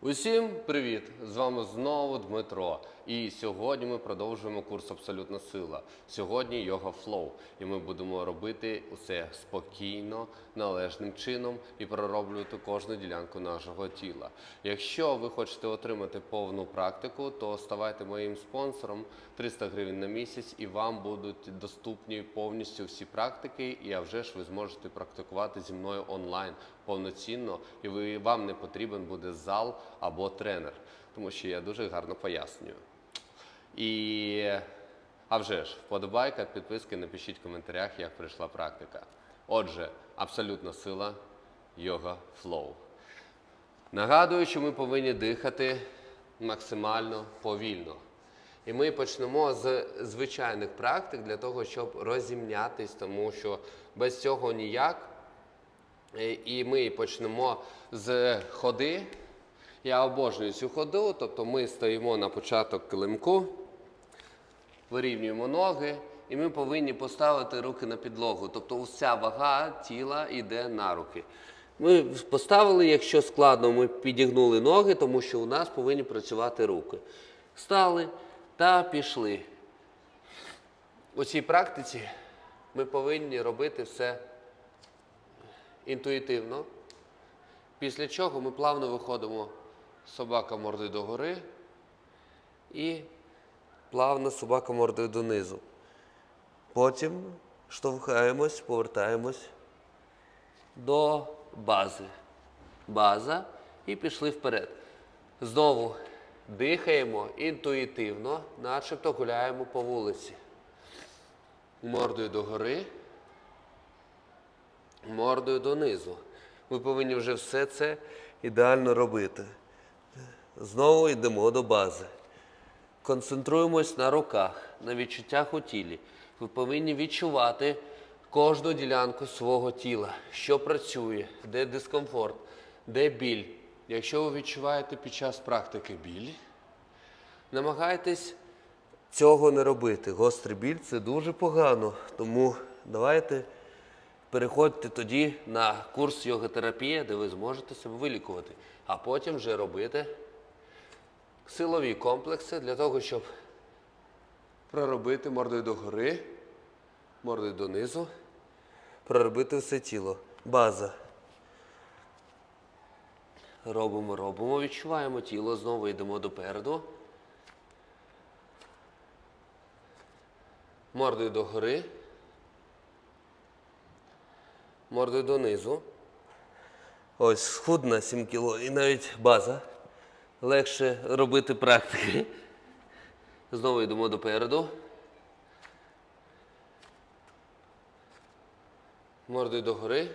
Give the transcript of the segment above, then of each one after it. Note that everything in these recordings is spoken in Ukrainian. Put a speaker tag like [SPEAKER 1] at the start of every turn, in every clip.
[SPEAKER 1] Усім привіт! З вами знову Дмитро. І сьогодні ми продовжуємо курс Абсолютна сила. Сьогодні йога флоу. І ми будемо робити усе спокійно, належним чином і пророблювати кожну ділянку нашого тіла. Якщо ви хочете отримати повну практику, то ставайте моїм спонсором 300 гривень на місяць, і вам будуть доступні повністю всі практики. І а вже ж ви зможете практикувати зі мною онлайн повноцінно, і ви вам не потрібен буде зал або тренер, тому що я дуже гарно пояснюю. І а вже ж, вподобайка, підписки, напишіть в коментарях, як прийшла практика. Отже, абсолютна сила йога флоу. Нагадую, що ми повинні дихати максимально повільно. І ми почнемо з звичайних практик для того, щоб розімнятись, тому що без цього ніяк. Е, І ми почнемо з ходи. Я обожнюю цю ходу, тобто ми стоїмо на початок килимку, вирівнюємо ноги, і ми повинні поставити руки на підлогу. Тобто уся вага тіла йде на руки. Ми поставили, якщо складно, ми підігнули ноги, тому що у нас повинні працювати руки. Стали та пішли. У цій практиці ми повинні робити все інтуїтивно. Після чого ми плавно виходимо собака мордою догори і плавно собака мордою донизу. Потім штовхаємось, повертаємось до бази. База і пішли вперед. Знову дихаємо інтуїтивно, начебто гуляємо по вулиці. Мордою догори мордою донизу. Ви повинні вже все це ідеально робити. Знову йдемо до бази. Концентруємось на руках, на відчуттях у тілі. Ви повинні відчувати кожну ділянку свого тіла, що працює, де дискомфорт, де біль. Якщо ви відчуваєте під час практики біль, намагайтесь цього не робити. Гострий біль це дуже погано. Тому давайте переходьте тоді на курс йоготерапія, де ви зможете себе вилікувати, а потім вже робити силові комплекси для того, щоб проробити мордою догори, мордою донизу, проробити все тіло. База. Робимо, робимо, відчуваємо тіло, знову йдемо допереду. Мордою догори. Мордою донизу. Ось схуд на 7 кіло і навіть база. Легше робити практики. Знову йдемо допереду. Мордою догори.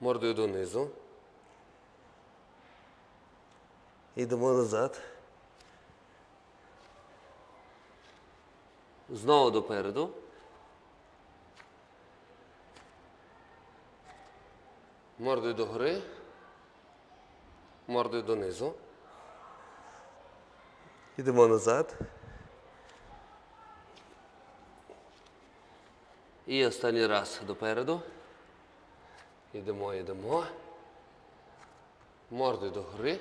[SPEAKER 1] Мордою донизу. Йдемо назад. Знову допереду. Мордою догори. Мордою донизу. Йдемо назад. І останній раз допереду. Йдемо, йдемо. Мордою догори.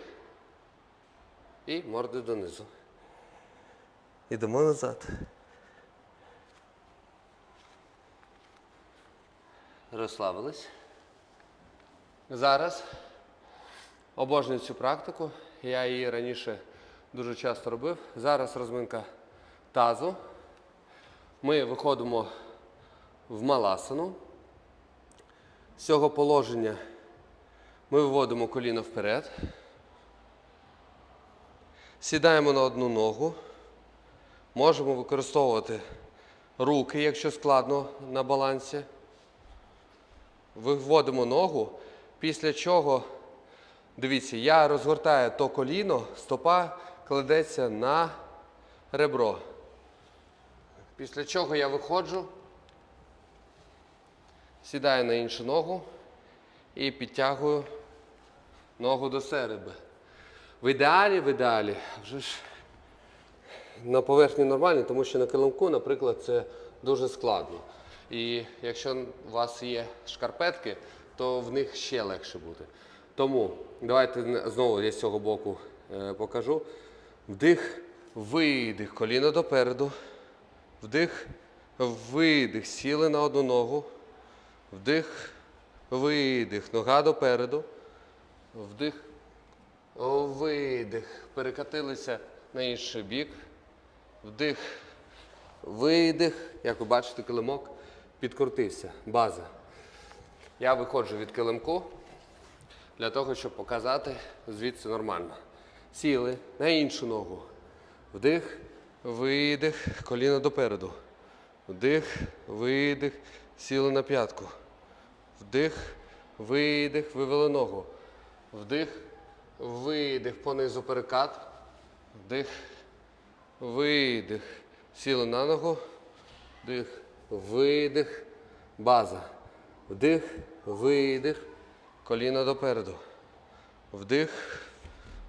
[SPEAKER 1] І мордою донизу. Йдемо назад. Розслабились. Зараз обожнюю цю практику. Я її раніше дуже часто робив. Зараз розминка тазу. Ми виходимо в маласану. З цього положення ми виводимо коліно вперед. Сідаємо на одну ногу. Можемо використовувати руки, якщо складно на балансі. Виводимо ногу, після чого, дивіться, я розгортаю то коліно, стопа кладеться на ребро. Після чого я виходжу, сідаю на іншу ногу і підтягую ногу до себе. В ідеалі, в ідеалі, вже ж на поверхні нормально, тому що на килимку, наприклад, це дуже складно. І якщо у вас є шкарпетки, то в них ще легше буде. Тому давайте знову я з цього боку е, покажу. Вдих, видих, коліно допереду. Вдих, видих, сіли на одну ногу. Вдих, видих, нога допереду. Вдих, видих. Перекатилися на інший бік. Вдих, видих. Як ви бачите, килимок підкрутився. База. Я виходжу від килимку для того, щоб показати звідси нормально. Сіли на іншу ногу. Вдих, видих, коліно допереду. Вдих, видих, сіли на п'ятку. Вдих, видих, вивели ногу. Вдих, видих, понизу перекат. Вдих, видих. Сіли на ногу. Вдих, видих, база. Вдих, видих, коліна допереду. Вдих,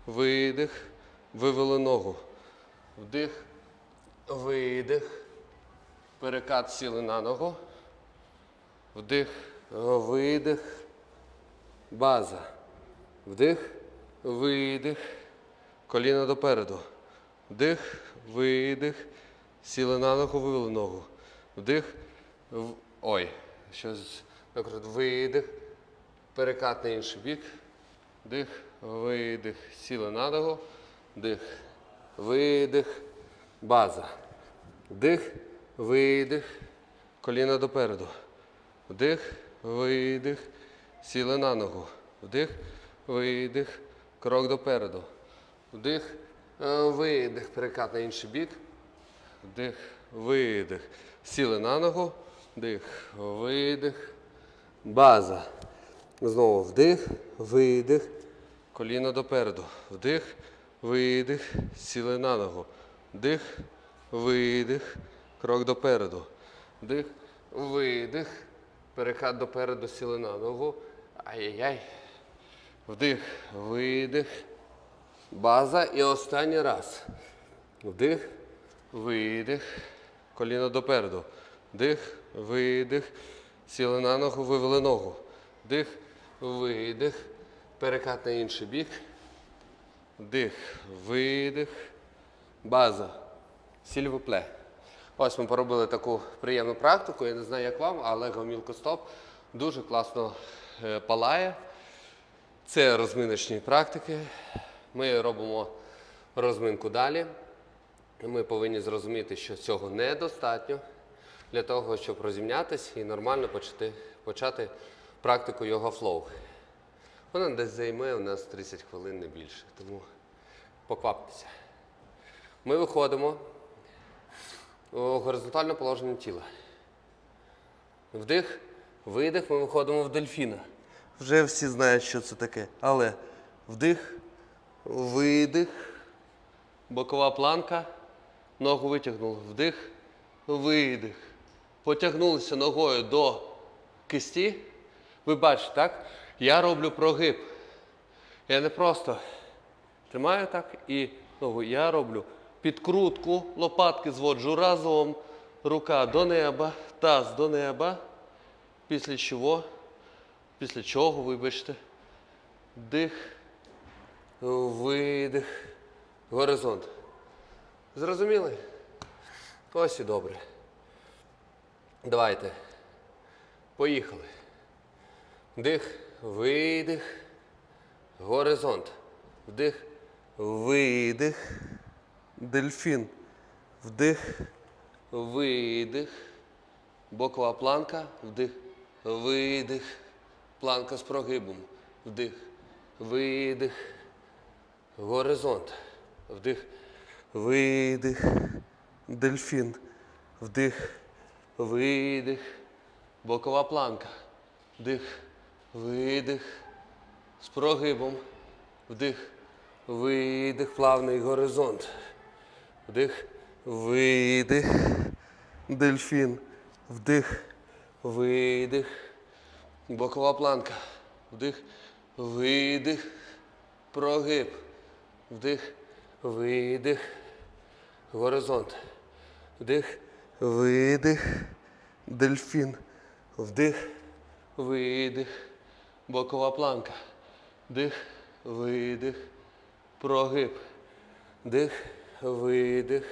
[SPEAKER 1] видих, вивели ногу. Вдих, видих, перекат сіли на ногу. Вдих, видих, база. Вдих, видих, коліна допереду. Вдих, видих, сіли на ногу, вивели ногу. Вдих, в... ой, щось видих, перекат на інший бік. Вдих, видих, сіли на ногу. Вдих, видих, база. Вдих, видих, коліна допереду. Вдих, видих, сіли на ногу. Вдих, видих, крок допереду. Вдих, е, видих, перекат на інший бік. Вдих, видих. Сіли на ногу. Вдих, видих. База. Знову вдих, видих. Коліно допереду. Вдих, видих. Сіли на ногу. Вдих, видих. Крок допереду. Вдих, видих. Перекат допереду, сіли на ногу. Ай-яй-яй. Вдих, видих. База і останній раз. Вдих, видих. Коліно допереду. Вдих, видих. Сіли на ногу, вивели ногу. Вдих, видих. Перекат на інший бік. Вдих, видих. База. Сільвупле. Ось ми поробили таку приємну практику. Я не знаю, як вам, але гомілкостоп дуже класно е, палає. Це розминочні практики. Ми робимо розминку далі. Ми повинні зрозуміти, що цього недостатньо для того, щоб розімнятися і нормально почати, почати практику йога флоу. Вона десь займе у нас 30 хвилин не більше, тому покваптеся. Ми виходимо у горизонтальне положення тіла. Вдих, видих, ми виходимо в дельфіна. Вже всі знають, що це таке. Але вдих, видих, бокова планка, ногу витягнули. Вдих, видих. Потягнулися ногою до кисті. Ви бачите, так? Я роблю прогиб. Я не просто тримаю так і ногу. Я роблю підкрутку, лопатки зводжу разом, рука до неба, таз до неба. Після чого, після чого, вибачте, дих, видих, горизонт. Зрозуміли? Ось і добре. Давайте. Поїхали. Вдих, видих, горизонт. Вдих, видих, дельфін. Вдих, видих, бокова планка, вдих, видих, планка з прогибом. Вдих, видих, горизонт. Вдих, видих, дельфін. Вдих, видих, бокова планка. Вдих, видих, з прогибом. Вдих, видих, плавний горизонт. Вдих, видих, дельфін. Вдих, видих, бокова планка. Вдих, видих, прогиб. Вдих, видих, горизонт. Вдих, видих, дельфін. Вдих, видих, бокова планка. Дих, видих, прогиб. Дих, видих.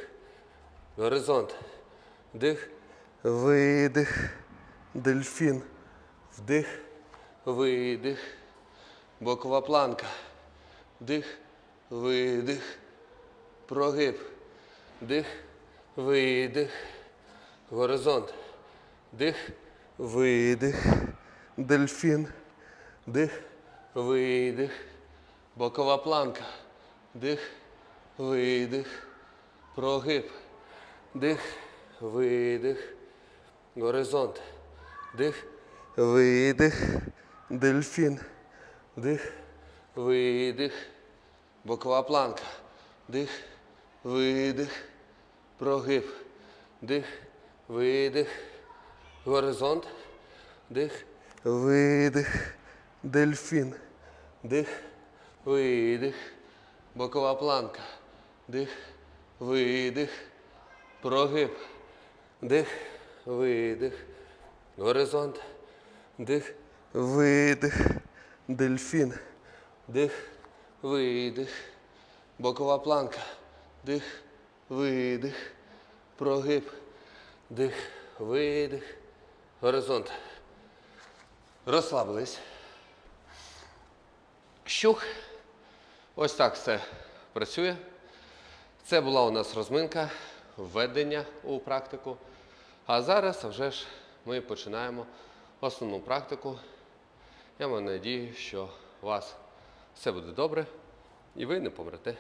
[SPEAKER 1] Горизонт. Дих, видих. Дельфін. Вдих, видих. Бокова планка. Дих, видих. Прогиб. Дих, видих. Горизонт. Дих, видих. Дельфін. Дих, видих. Бокова планка. Дих, видих. Прогиб. Дих, видих. Горизонт. Дих, видих. Дельфін. Дих, видих. Бокова планка. Дих, видих. Прогиб. Дих, видих. Горизонт. Дих, видих. Дельфін. Дих, видих. Бокова планка. Дих, видих. Прогиб. Дих, видих. Горизонт. Дих, видих. Дельфін. Дих, видих. Бокова планка. Дих, видих. Прогиб. Дих, видих. Горизонт. Розслабились. Щух. Ось так все працює. Це була у нас розминка, введення у практику. А зараз вже ж ми починаємо основну практику. Я маю надію, що у вас все буде добре і ви не помрете.